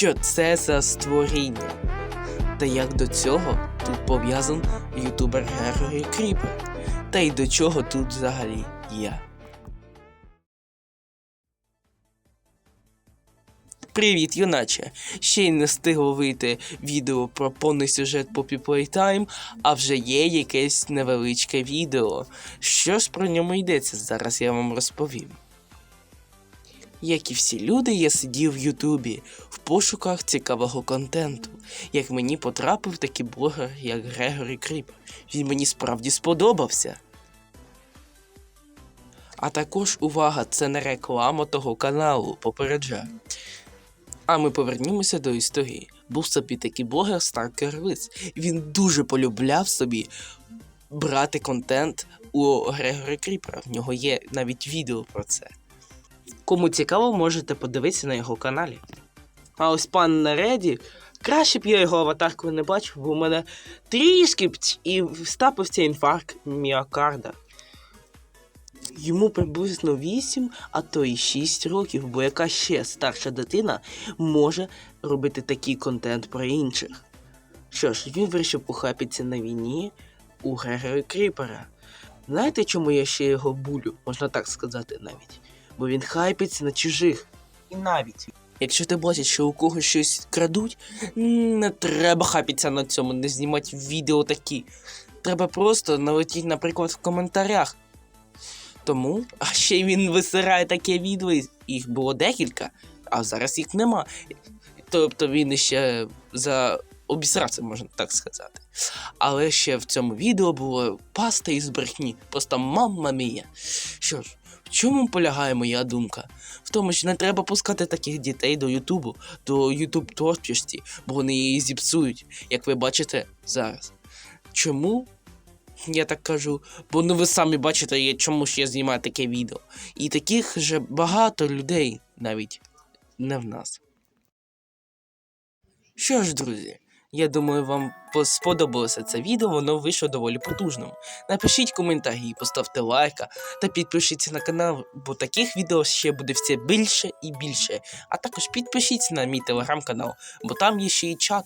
що це за створіння. Та як до цього тут пов'язан ютубер Грегорі Кріпер. Та й до чого тут взагалі я. Привіт, юначе! Ще й не встигло вийти відео про повний сюжет Poppy Playtime, а вже є якесь невеличке відео. Що ж про ньому йдеться, зараз я вам розповім. Як і всі люди, я сидів в Ютубі в пошуках цікавого контенту. Як мені потрапив такий блогер, як Грегорі Кріп. Він мені справді сподобався. А також увага, це не реклама того каналу, попереджаю. А ми повернімося до історії. Був собі такий блогер Старкер Лис. Він дуже полюбляв собі брати контент у Грегорі Кріпера. В нього є навіть відео про це. Кому цікаво, можете подивитися на його каналі. А ось пан Нареді, краще б я його аватарку не бачив, бо у мене трішки і стапився інфаркт міокарда. Йому приблизно 8, а то й 6 років, бо яка ще старша дитина може робити такий контент про інших. Що ж, він вирішив похапитися на війні у Грегорі Кріпера. Знаєте, чому я ще його булю, можна так сказати навіть? Бо він хайпиться на чужих. І навіть. Якщо ти бачиш, що у когось щось крадуть, не треба хапитися на цьому, не знімати відео такі. Треба просто налетіти, наприклад, в коментарях. Тому, а ще й він висирає таке відео, їх було декілька, а зараз їх нема. Тобто він ще за обісрався, можна так сказати. Але ще в цьому відео було паста із брехні, просто мамма мія. Що ж, в чому полягає моя думка? В тому, що не треба пускати таких дітей до Ютубу, до Ютуб творчості, бо вони її зіпсують, як ви бачите зараз. Чому? Я так кажу, бо ну ви самі бачите, чому ж я знімаю таке відео. І таких же багато людей навіть не в нас. Що ж, друзі, я думаю, вам сподобалося це відео, воно вийшло доволі потужним. Напишіть коментарі, поставте лайка та підпишіться на канал, бо таких відео ще буде все більше і більше. А також підпишіться на мій телеграм-канал, бо там є ще і чат.